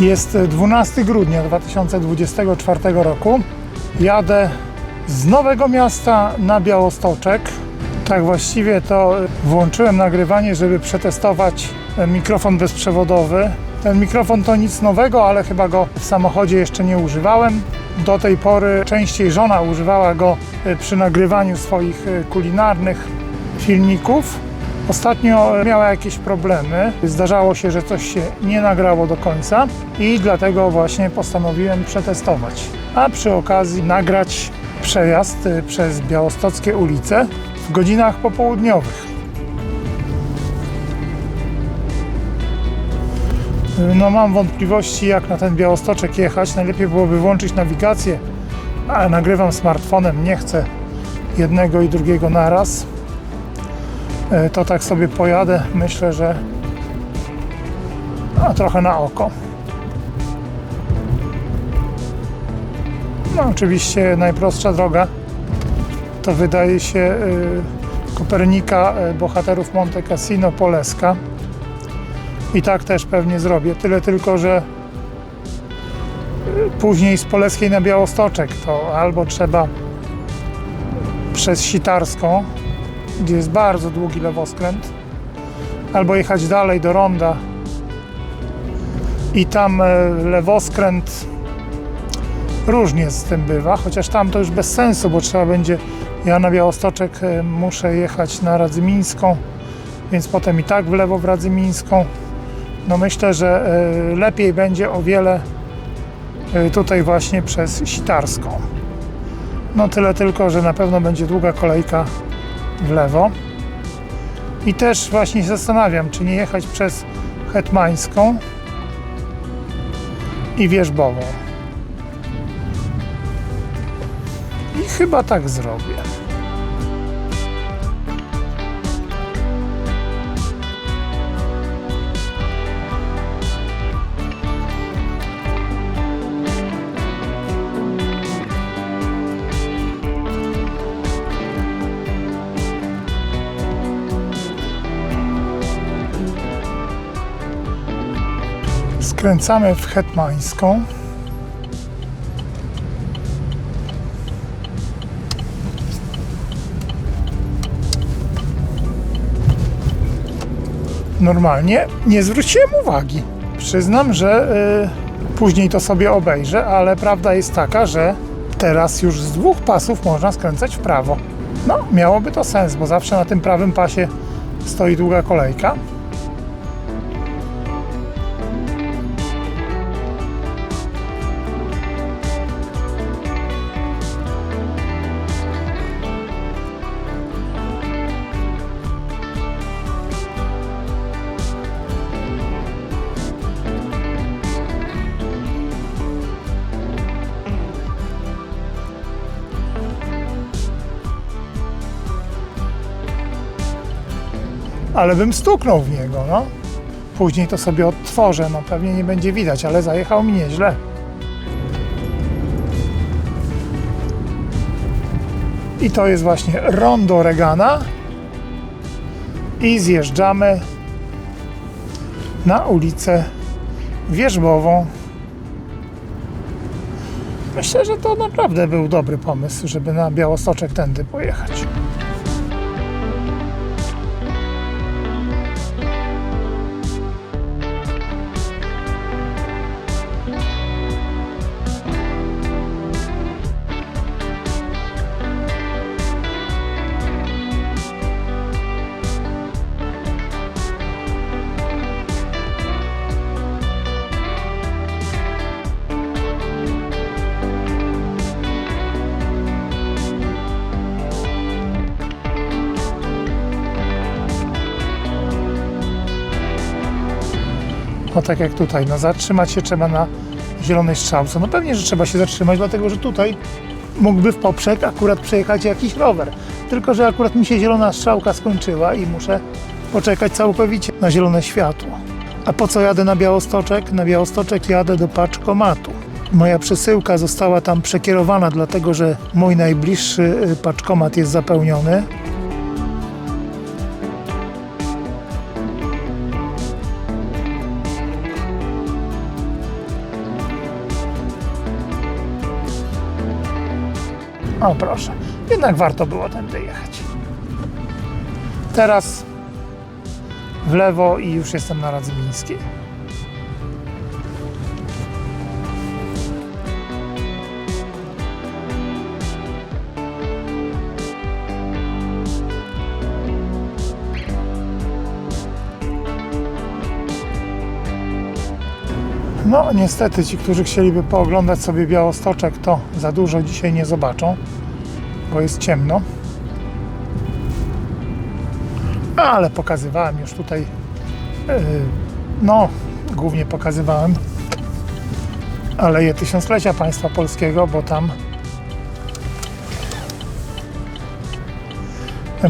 Jest 12 grudnia 2024 roku. Jadę z Nowego Miasta na Białostoczek. Tak właściwie to włączyłem nagrywanie, żeby przetestować mikrofon bezprzewodowy. Ten mikrofon to nic nowego, ale chyba go w samochodzie jeszcze nie używałem. Do tej pory częściej żona używała go przy nagrywaniu swoich kulinarnych filmików. Ostatnio miała jakieś problemy. Zdarzało się, że coś się nie nagrało do końca i dlatego właśnie postanowiłem przetestować. A przy okazji nagrać przejazd y, przez białostockie ulice w godzinach popołudniowych. No mam wątpliwości jak na ten Białostoczek jechać. Najlepiej byłoby włączyć nawigację, ale nagrywam smartfonem, nie chcę jednego i drugiego naraz. E, To tak sobie pojadę, myślę, że a trochę na oko. No oczywiście najprostsza droga to wydaje się y, Kopernika y, bohaterów Monte Cassino Poleska. I tak też pewnie zrobię. Tyle tylko, że później z Poleskiej na Białostoczek to albo trzeba przez Sitarską, gdzie jest bardzo długi lewoskręt, albo jechać dalej do Ronda i tam e, lewoskręt różnie z tym bywa, chociaż tam to już bez sensu, bo trzeba będzie, ja na Białostoczek e, muszę jechać na Radzymińską, więc potem i tak w lewo w Radzymińską. No myślę, że e, lepiej będzie o wiele tutaj właśnie przez Sitarską. No tyle tylko, że na pewno będzie długa kolejka w lewo. I też właśnie się zastanawiam, czy nie jechać przez Hetmańską i Wierzbową. I chyba tak zrobię. Skręcamy w Hetmańską. Normalnie nie zwróciłem uwagi. Przyznam, że y, później to sobie obejrzę, ale prawda jest taka, że teraz już z dwóch pasów można skręcać w prawo. No, miałoby to sens, bo zawsze na tym prawym pasie stoi długa kolejka. Ale bym stuknął w niego, no. Później to sobie odtworzę, no pewnie nie będzie widać, ale zajechał mi nieźle. I to jest właśnie rondo Regana i zjeżdżamy na ulicę Wierzbową. Myślę, że to naprawdę był dobry pomysł, żeby na Białostoczek tędy pojechać. No tak jak tutaj, no zatrzymać się trzeba na zielonej strzałce. No pewnie, że trzeba się zatrzymać, dlatego że tutaj mógłby w poprzek akurat przejechać jakiś rower. Tylko, że akurat mi się zielona strzałka skończyła i muszę poczekać całkowicie na zielone światło. A po co jadę na Białostoczek? Na Białostoczek jadę do paczkomatu. Moja przesyłka została tam przekierowana, dlatego że mój najbliższy y, paczkomat jest zapełniony. O proszę, jednak warto było tędy jechać. Teraz w lewo i już jestem na Radzymińskiej. No, niestety ci, którzy chcieliby pooglądać sobie Białostoczek, to za dużo dzisiaj nie zobaczą, bo jest ciemno. Ale pokazywałem już tutaj, yy, no, głównie pokazywałem Aleję Tysiąclecia Państwa Polskiego, bo tam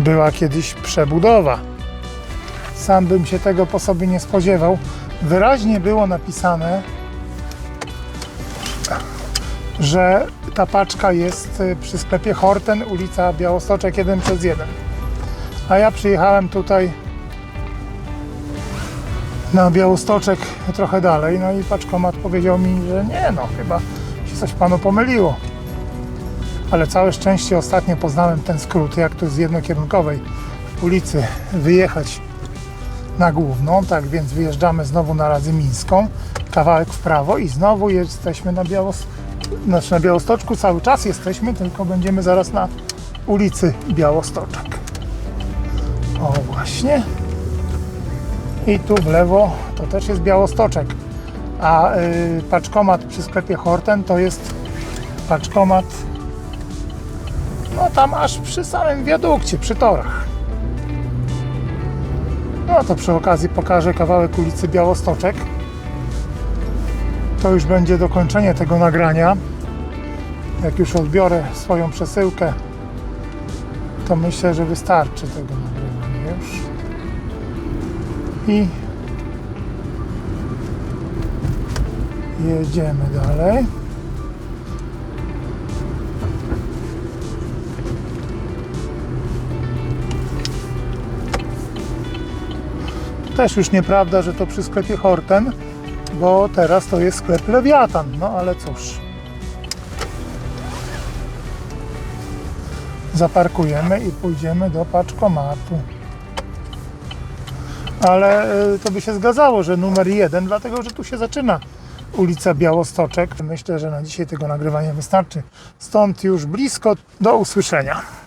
była kiedyś przebudowa. Sam bym się tego po sobie nie spodziewał. Wyraźnie było napisane, że ta paczka jest y, przy sklepie Horten, ulica Białostoczek 1 przez 1. A ja przyjechałem tutaj na Białostoczek trochę dalej, no i paczkomat powiedział mi, że nie no, chyba się coś panu pomyliło. Ale całe szczęście ostatnio poznałem ten skrót, jak tu z jednokierunkowej ulicy wyjechać na główną, tak więc wyjeżdżamy znowu na Radzymińską, kawałek w prawo i znowu jesteśmy na, Białos... znaczy na Białostoczku, cały czas jesteśmy, tylko będziemy zaraz na ulicy Białostoczek. O właśnie. I tu w lewo to też jest Białostoczek, a y, paczkomat przy sklepie Horten to jest paczkomat no tam aż przy samym wiadukcie, przy torach. No to przy okazji pokażę kawałek ulicy Białostoczek. To już będzie dokończenie tego nagrania. Jak już odbiorę swoją przesyłkę, to myślę, że wystarczy tego nagrywania już. I jedziemy dalej. Też już nieprawda, że to przy sklepie Horten, bo teraz to jest sklep Lewiatan. No ale cóż. Zaparkujemy i pójdziemy do paczkomatu. Ale y, to by się zgadzało, że numer jeden, dlatego że tu się zaczyna ulica Białostoczek. Myślę, że na dzisiaj tego nagrywania wystarczy. Stąd już blisko. Do usłyszenia.